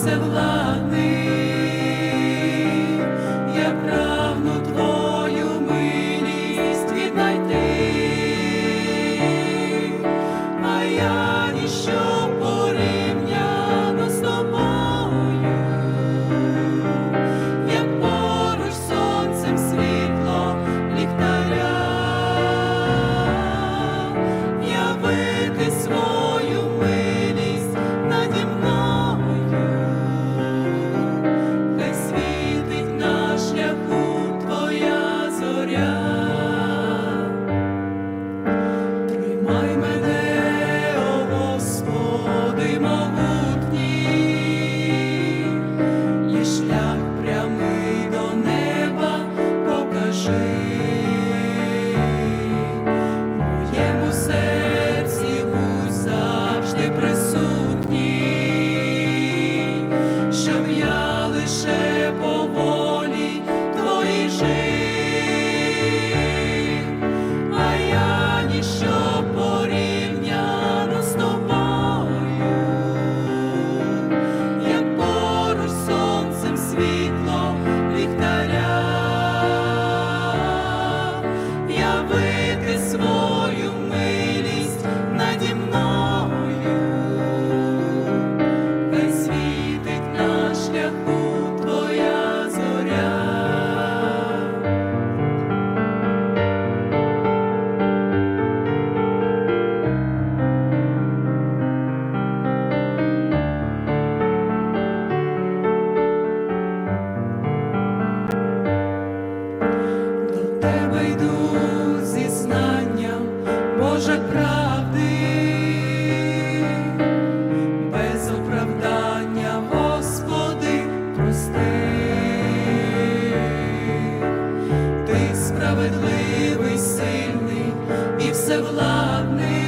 і всевладний, справедливий, сильний і всевладний.